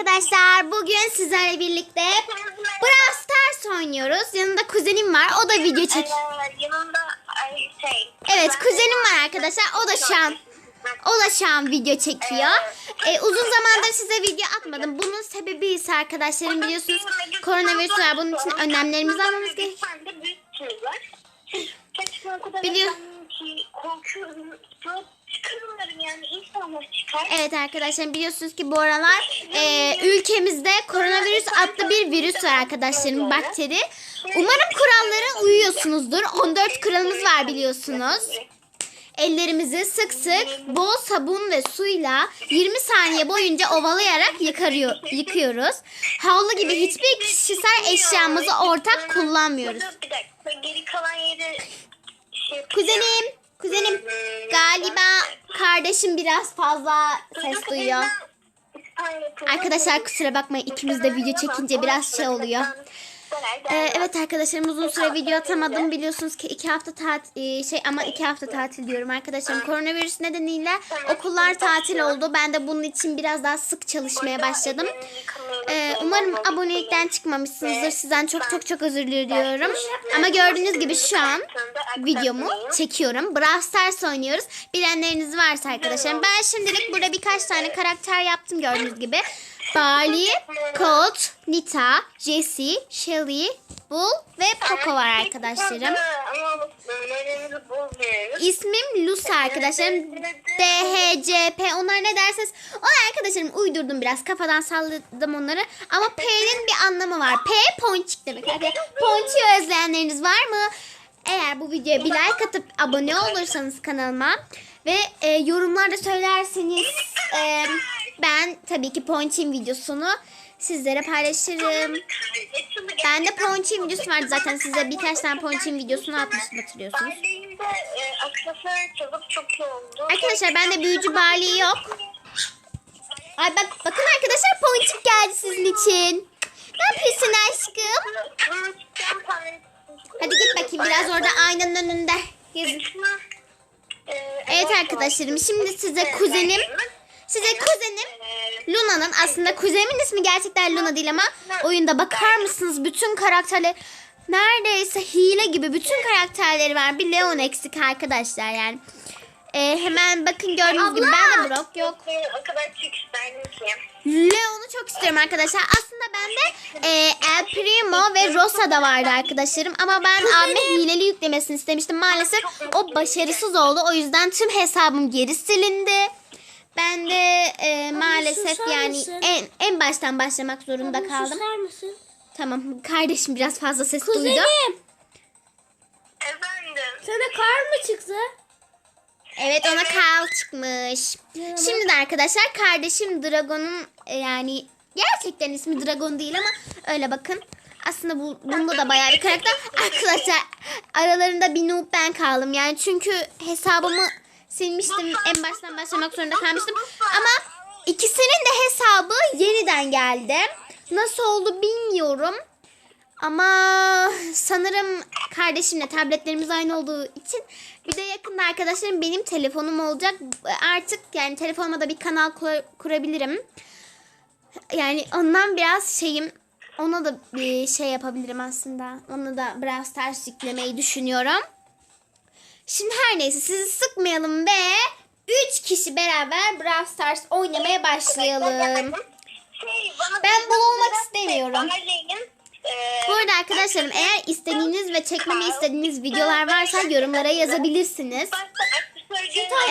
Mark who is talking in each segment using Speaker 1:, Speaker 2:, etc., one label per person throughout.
Speaker 1: arkadaşlar. Bugün sizlerle birlikte Brawl Stars oynuyoruz. Yanında kuzenim var. O da video çek.
Speaker 2: Yanında ay, şey.
Speaker 1: Evet kuzenim var arkadaşlar. O da şu an o da şu an video çekiyor. Ee, uzun zamandır size video atmadım. Bunun sebebi ise arkadaşlarım biliyorsunuz koronavirüs var. Bunun için önlemlerimizi almamız gerekiyor.
Speaker 2: Bir ki korkuyorum. Çıkarımlarım yani inşallah çıkar.
Speaker 1: Evet arkadaşlar biliyorsunuz ki bu aralar e, ülkemizde koronavirüs adlı bir virüs var arkadaşlarım bakteri. Umarım kurallara uyuyorsunuzdur. 14 kuralımız var biliyorsunuz. Ellerimizi sık sık bol sabun ve suyla 20 saniye boyunca ovalayarak yıkarıyor, yıkıyoruz. Havlu gibi hiçbir kişisel eşyamızı ortak kullanmıyoruz.
Speaker 2: Bir dakika geri kalan yeri şey.
Speaker 1: Kuzenim, kuzenim galiba kardeşim biraz fazla ses duyuyor. Arkadaşlar kusura bakmayın ikimiz de video çekince biraz şey oluyor. Ee, evet arkadaşlarım uzun süre video atamadım. Biliyorsunuz ki iki hafta tatil şey ama iki hafta tatil diyorum arkadaşlarım. Koronavirüs nedeniyle okullar tatil oldu. Ben de bunun için biraz daha sık çalışmaya başladım. Ee, umarım abonelikten çıkmamışsınızdır. Sizden çok çok çok özür diliyorum. Ama gördüğünüz gibi şu an videomu çekiyorum. Brawl Stars oynuyoruz. Bilenleriniz varsa arkadaşlarım. Ben şimdilik burada birkaç tane karakter yaptım gördüğünüz gibi. Barley, Colt, Nita, Jessie, Shelly, Bull ve Poco var arkadaşlarım. İsmim Lucy arkadaşlarım. DHCP onlar ne derseniz. Onlar arkadaşlarım uydurdum biraz. Kafadan salladım onları. Ama P'nin bir anlamı var. P ponçik demek. Hadi ponçiği özleyenleriniz var mı? Eğer bu videoya bir like atıp abone olursanız kanalıma ve e, yorumlarda söylerseniz e, ben tabii ki Ponçin videosunu sizlere paylaşırım. Ben de Ponçin videosu vardı zaten size birkaç tane Ponçin videosunu atmıştım hatırlıyorsunuz. Arkadaşlar bende büyücü Barley yok. Ay bak bakın arkadaşlar Ponçik geldi sizin için. Ne yapıyorsun aşkım? Hadi git bakayım biraz orada aynanın önünde gezin.
Speaker 2: e,
Speaker 1: Evet arkadaşlarım şimdi size kuzenim size kuzenim Luna'nın aslında kuzenimin ismi gerçekten Luna değil ama oyunda bakar mısınız bütün karakterler neredeyse hile gibi bütün karakterleri var. Bir Leon eksik arkadaşlar yani. Ee, hemen bakın gördüğünüz gibi ben de Brock yok.
Speaker 2: O kadar çok isterdim ki.
Speaker 1: Leon'u çok istiyorum arkadaşlar. Aslında bende e, El Primo ve Rosa da vardı arkadaşlarım. Ama ben abime hileli yüklemesini istemiştim. Maalesef o başarısız oldu. O yüzden tüm hesabım geri silindi. Ben de e, maalesef
Speaker 3: susar
Speaker 1: yani
Speaker 3: mısın?
Speaker 1: en en baştan başlamak zorunda kaldım.
Speaker 3: Susar mısın?
Speaker 1: Tamam kardeşim biraz fazla ses duydu.
Speaker 3: Kuzenim.
Speaker 2: Efendim.
Speaker 3: Sana kar mı çıktı?
Speaker 1: Evet ona Carl çıkmış. Şimdi de arkadaşlar kardeşim Dragon'un e, yani gerçekten ismi Dragon değil ama öyle bakın. Aslında bu bunda da bayağı bir karakter. Arkadaşlar aralarında bir noob ben kaldım. Yani çünkü hesabımı silmiştim. En baştan başlamak zorunda kalmıştım. Ama ikisinin de hesabı yeniden geldi. Nasıl oldu bilmiyorum. Ama sanırım kardeşimle tabletlerimiz aynı olduğu için bir de yakında arkadaşlarım benim telefonum olacak. Artık yani telefonuma da bir kanal kur- kurabilirim. Yani ondan biraz şeyim ona da bir şey yapabilirim aslında. Ona da Brawl Stars yüklemeyi düşünüyorum. Şimdi her neyse sizi sıkmayalım ve 3 kişi beraber Brawl Stars oynamaya başlayalım.
Speaker 2: Şey,
Speaker 1: Ben bu olmak istemiyorum.
Speaker 2: E,
Speaker 1: Bu arada arkadaşlarım eğer istediğiniz ve çekmemi istediğiniz videolar varsa yorumlara yazabilirsiniz.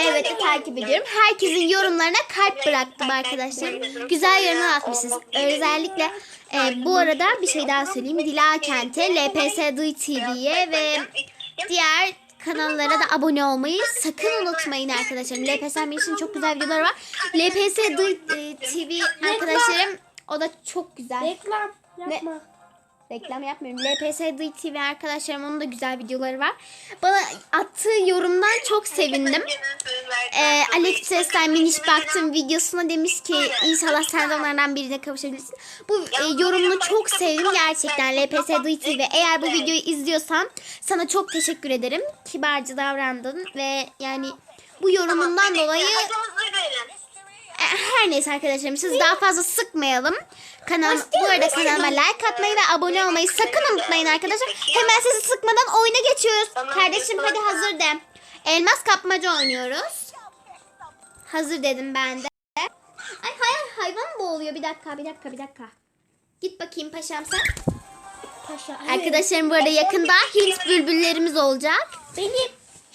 Speaker 1: Evet takip ediyorum. Herkesin yorumlarına kalp bıraktım arkadaşlar. Güzel yorumlar atmışsınız. Özellikle e, bu arada bir şey daha söyleyeyim. Dila Kent'e, LPS Duy TV'ye ve diğer kanallara da abone olmayı sakın unutmayın arkadaşlar. LPS için çok güzel videolar var. LPS e, TV arkadaşlarım o da çok güzel.
Speaker 3: Reklam yapma.
Speaker 1: Reklam yapmıyorum. LPS TV arkadaşlarım onun da güzel videoları var. Bana attığı yorumdan çok sevindim. Ee, Alex Ses'ten miniş baktım videosuna demiş ki inşallah sen de onlardan birine kavuşabilirsin. Bu e, yorumunu çok sevdim gerçekten LPS TV. Eğer bu videoyu izliyorsan sana çok teşekkür ederim. Kibarca davrandın ve yani bu yorumundan dolayı Her neyse arkadaşlarım siz daha fazla sıkmayalım. Kanal, bu arada kanalıma like atmayı ve abone olmayı sakın unutmayın arkadaşlar. Hemen sizi sıkmadan oyuna geçiyoruz. Kardeşim hadi hazır de. Elmas kapmaca oynuyoruz. Hazır dedim ben de. Ay hayır hayvan mı boğuluyor? Bir dakika bir dakika bir dakika. Git bakayım paşam sen.
Speaker 3: Paşa.
Speaker 1: Arkadaşlarım bu arada yakında Hint bülbüllerimiz olacak.
Speaker 3: Benim.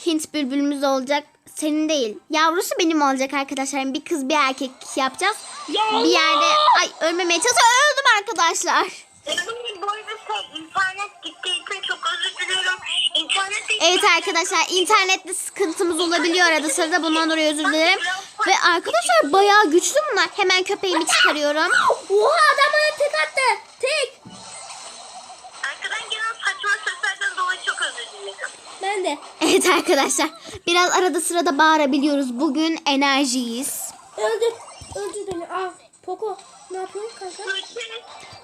Speaker 1: Hint bülbülümüz olacak. Senin değil. Yavrusu benim olacak arkadaşlarım. Bir kız bir erkek yapacağız. Bir yerde ay ölmemeye çalışıyorum. Öldüm arkadaşlar.
Speaker 2: Benim bu arada internet gittiği için çok özür diliyorum. İnternet
Speaker 1: Evet arkadaşlar internette sıkıntımız olabiliyor arada sırada bundan dolayı özür dilerim. Ve arkadaşlar bayağı güçlü bunlar. Hemen köpeğimi çıkarıyorum.
Speaker 3: Oha adam bana tek attı.
Speaker 1: Evet arkadaşlar biraz arada sırada bağırabiliyoruz. Bugün enerjiyiz.
Speaker 3: Öldür. Öldür beni. Al. Poco. Ne yapıyorsun kanka?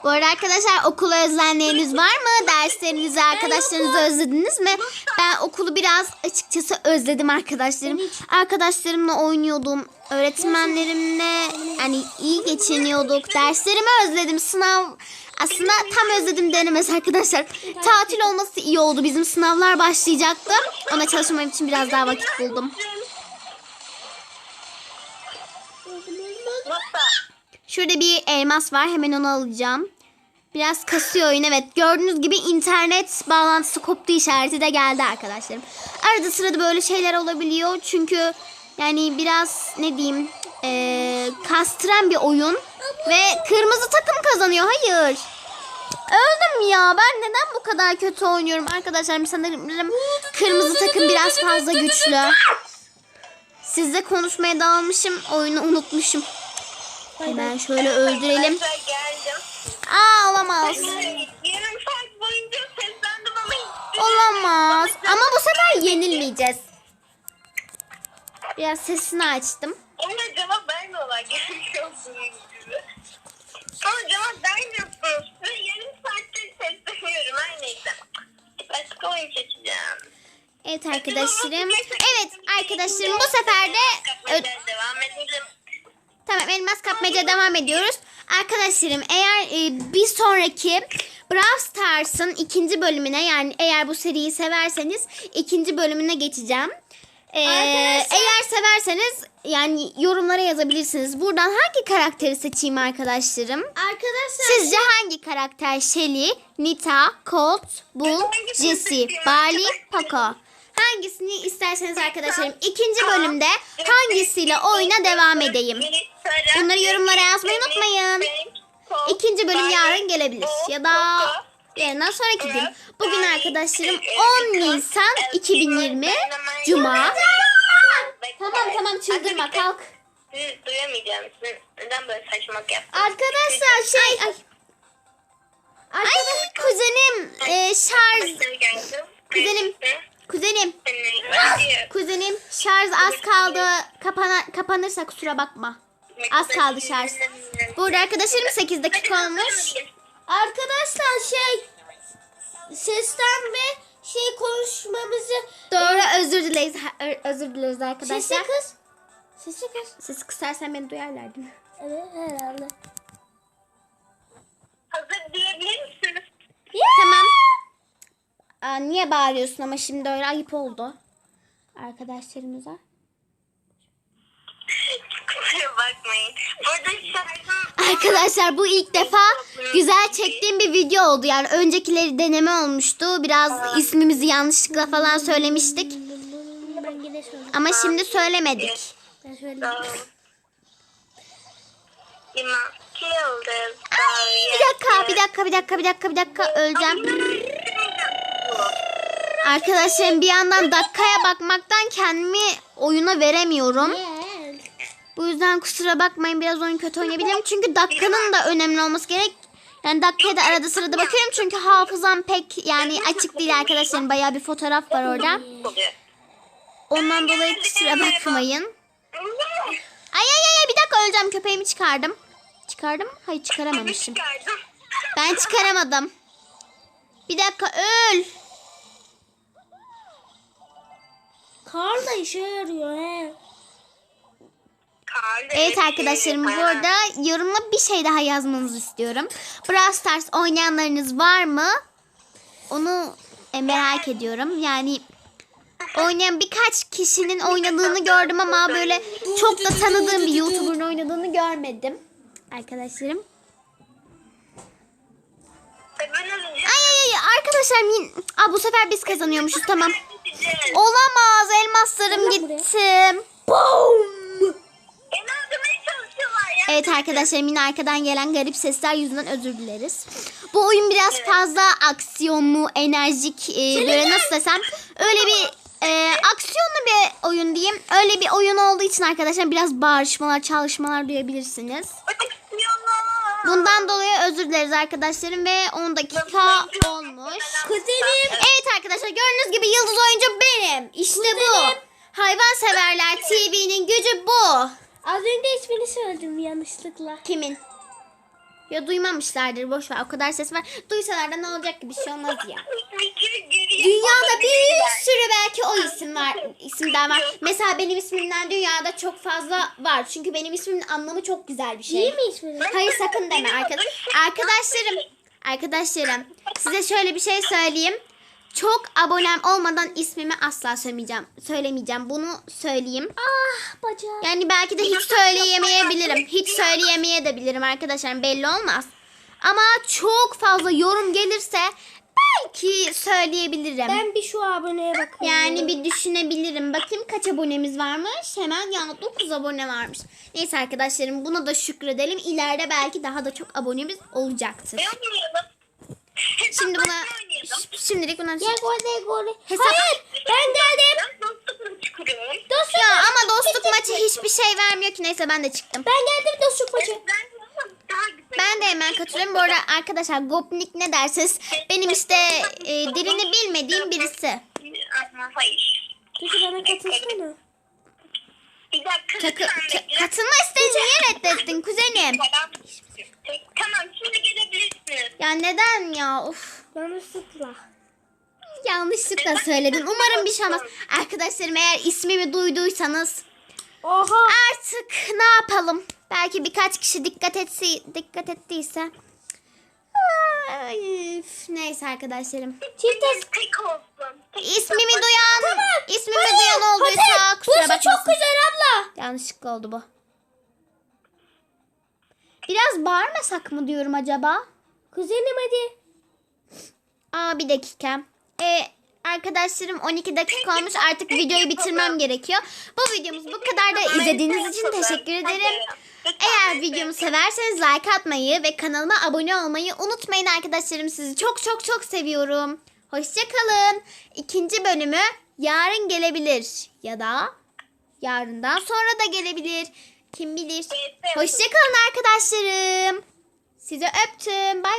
Speaker 1: Bu arada arkadaşlar okulu özleyenleriniz var mı? Derslerinizi, arkadaşlarınızı özlediniz mi? Ben okulu biraz açıkçası özledim arkadaşlarım. Arkadaşlarımla oynuyordum. Öğretmenlerimle yani iyi geçiniyorduk. Derslerimi özledim. Sınav aslında tam özledim denemez arkadaşlar. Tatil olması iyi oldu. Bizim sınavlar başlayacaktı. Ona çalışmam için biraz daha vakit buldum. Şurada bir elmas var. Hemen onu alacağım. Biraz kasıyor oyun. Evet gördüğünüz gibi internet bağlantısı koptu işareti de geldi arkadaşlarım. Arada sırada böyle şeyler olabiliyor. Çünkü yani biraz ne diyeyim eee, kastıran bir oyun. Ve kırmızı takım kazanıyor. Hayır. Öldüm ya. Ben neden bu kadar kötü oynuyorum arkadaşlarım? Sanırım kırmızı takım biraz fazla güçlü. Sizle konuşmaya dalmışım. Oyunu unutmuşum. Hemen şöyle öldürelim. Aa olamaz. Olamaz. Ama bu sefer yenilmeyeceğiz. Biraz sesini açtım.
Speaker 2: Ona cevap vermiyorlar gerekiyorsunuz gibi. Ama cevap vermiyorsunuz. Ve yarım saattir sesleniyorum her neyse. Başka oyun seçeceğim.
Speaker 1: Evet arkadaşlarım. Evet arkadaşlarım bu sefer de
Speaker 2: devam edelim.
Speaker 1: tamam elmas kapmaca devam ediyoruz. Arkadaşlarım eğer e, bir sonraki Brawl Stars'ın ikinci bölümüne yani eğer bu seriyi severseniz ikinci bölümüne geçeceğim. Ee,
Speaker 3: Arkadaşlar-
Speaker 1: eğer severseniz yani yorumlara yazabilirsiniz. Buradan hangi karakteri seçeyim arkadaşlarım?
Speaker 3: Arkadaşlar.
Speaker 1: Sizce hangi karakter Shelly, Nita, Colt, Bull, Jessie, Barley, Poco? Hangisini isterseniz arkadaşlarım ikinci bölümde hangisiyle oyuna devam edeyim? Bunları yorumlara yazmayı unutmayın. İkinci bölüm yarın gelebilir ya da yarından sonraki gün. Bugün arkadaşlarım 10 Nisan 2020 Cuma. Tamam tamam çıldırma kalk.
Speaker 2: Duyamayacağım. Sen Neden böyle saçmalık yaptın?
Speaker 1: Arkadaşlar şey ay, ay kuzenim e, şarj Kuzenim. kuzenim kuzenim şarj az kaldı kapana, kapanırsa kusura bakma. Az kaldı şarj. Burada arkadaşlarım 8 dakika olmuş.
Speaker 3: Arkadaşlar şey. Sesten ve şey konuşmamızı.
Speaker 1: Doğru özür dileriz özür dileriz arkadaşlar.
Speaker 3: Sesi kız. Sesi kız.
Speaker 1: Sesi kısarsan beni duyarlar değil mi?
Speaker 3: Evet herhalde.
Speaker 2: Hazır diyebilir misiniz?
Speaker 1: Tamam. Aa, niye bağırıyorsun ama şimdi öyle ayıp oldu. Arkadaşlarımıza. Arkadaşlar bu ilk defa güzel çektiğim bir video oldu. Yani öncekileri deneme olmuştu. Biraz ismimizi yanlışlıkla falan söylemiştik. Ama şimdi söylemedik.
Speaker 3: Ben
Speaker 1: bir dakika, bir dakika, bir dakika, bir dakika, bir dakika. Öleceğim. Arkadaşlarım bir yandan dakikaya bakmaktan kendimi oyuna veremiyorum. Bu yüzden kusura bakmayın biraz oyun kötü oynayabilirim. Çünkü dakikanın da önemli olması gerek. Yani dakikaya da arada sırada bakıyorum çünkü hafızam pek yani açık değil arkadaşlarım. Bayağı bir fotoğraf var orada. Ondan dolayı kusura bakmayın. Ay ay ay bir dakika öleceğim köpeğimi çıkardım. Çıkardım? Hayır çıkaramamışım. Ben çıkaramadım. Bir dakika öl.
Speaker 3: Kar da işe yarıyor he.
Speaker 1: Evet
Speaker 2: ve
Speaker 1: arkadaşlarım bu arada yorumla bir şey daha yazmanızı istiyorum. Brawl Stars oynayanlarınız var mı? Onu e, merak ediyorum. Yani oynayan birkaç kişinin oynadığını gördüm ama böyle çok da tanıdığım bir YouTuber'ın oynadığını görmedim. Arkadaşlarım.
Speaker 2: Alacağım.
Speaker 1: Ay ay ay arkadaşlar min... Aa, bu sefer biz kazanıyormuşuz tamam. Olamaz elmaslarım gitti. Boom. Evet arkadaşlar yine arkadan gelen garip sesler yüzünden özür dileriz. Bu oyun biraz fazla aksiyonlu, enerjik, e, böyle nasıl desem öyle bir e, aksiyonlu bir oyun diyeyim. Öyle bir oyun olduğu için arkadaşlar biraz bağırışmalar, çalışmalar duyabilirsiniz. Bundan dolayı özür dileriz arkadaşlarım ve 10 dakika olmuş.
Speaker 3: Kuzenim.
Speaker 1: Evet arkadaşlar gördüğünüz gibi yıldız oyuncu benim. İşte bu. Hayvanseverler TV'nin gücü bu.
Speaker 3: Az önce ismini söyledim yanlışlıkla.
Speaker 1: Kimin? Ya duymamışlardır boş ver o kadar ses var. Duysalar da ne olacak ki bir şey olmaz ya. Dünyada bir sürü belki o isim var, isimden var. Mesela benim ismimden dünyada çok fazla var. Çünkü benim ismimin anlamı çok güzel bir şey.
Speaker 3: İyi mi ismini?
Speaker 1: Hayır sakın deme arkadaş. Arkadaşlarım, arkadaşlarım size şöyle bir şey söyleyeyim. Çok abonem olmadan ismimi asla söylemeyeceğim. Söylemeyeceğim. Bunu söyleyeyim.
Speaker 3: Ah bacağım.
Speaker 1: Yani belki de hiç söyleyemeyebilirim. Hiç söyleyemeyebilirim arkadaşlar. Belli olmaz. Ama çok fazla yorum gelirse belki söyleyebilirim.
Speaker 3: Ben bir şu aboneye bakayım.
Speaker 1: Yani bir düşünebilirim. Bakayım kaç abonemiz varmış. Hemen ya 9 abone varmış. Neyse arkadaşlarım buna da şükredelim. İleride belki daha da çok abonemiz olacaktır. Şimdi buna şimdilik buna
Speaker 3: Gel gole gole.
Speaker 1: Hesap-
Speaker 3: Hayır ben geldim. Dostluk.
Speaker 1: ya ama dostluk maçı hiçbir şey vermiyor ki. Neyse ben de çıktım.
Speaker 3: Ben geldim dostluk maçı.
Speaker 1: Ben de hemen katılıyorum. Bu arada arkadaşlar Gopnik ne dersiniz? Benim işte e, dilini bilmediğim birisi.
Speaker 2: Hayır.
Speaker 3: Peki bana katılsana.
Speaker 2: Bir dakika.
Speaker 1: Katılma isteğini niye reddettin kuzenim?
Speaker 2: Tamam şimdi gelebilirsiniz.
Speaker 1: Ya neden ya? Of.
Speaker 3: Yanlışlıkla.
Speaker 1: Yanlışlıkla söyledin. Umarım bir şey olmaz. Arkadaşlarım eğer ismimi duyduysanız
Speaker 3: Oha.
Speaker 1: artık ne yapalım? Belki birkaç kişi dikkat etse, dikkat ettiyse. Ay, üf. neyse arkadaşlarım.
Speaker 3: Çift tas.
Speaker 2: Tek olsun.
Speaker 1: İsmimi duyan, ismimi duyan olduysa kusura
Speaker 3: Burası çok
Speaker 1: bakmasın.
Speaker 3: güzel abla.
Speaker 1: Yanlışlıkla oldu bu. Biraz bağırmasak mı diyorum acaba?
Speaker 3: Kuzenim hadi.
Speaker 1: Aa bir dakika. Ee, arkadaşlarım 12 dakika olmuş artık videoyu bitirmem gerekiyor. Bu videomuz bu kadar da izlediğiniz için teşekkür ederim. Eğer videomu severseniz like atmayı ve kanalıma abone olmayı unutmayın arkadaşlarım. Sizi çok çok çok seviyorum. Hoşçakalın. İkinci bölümü yarın gelebilir. Ya da yarından sonra da gelebilir. Kim bilir. Hoşçakalın arkadaşlarım. Sizi öptüm. Bay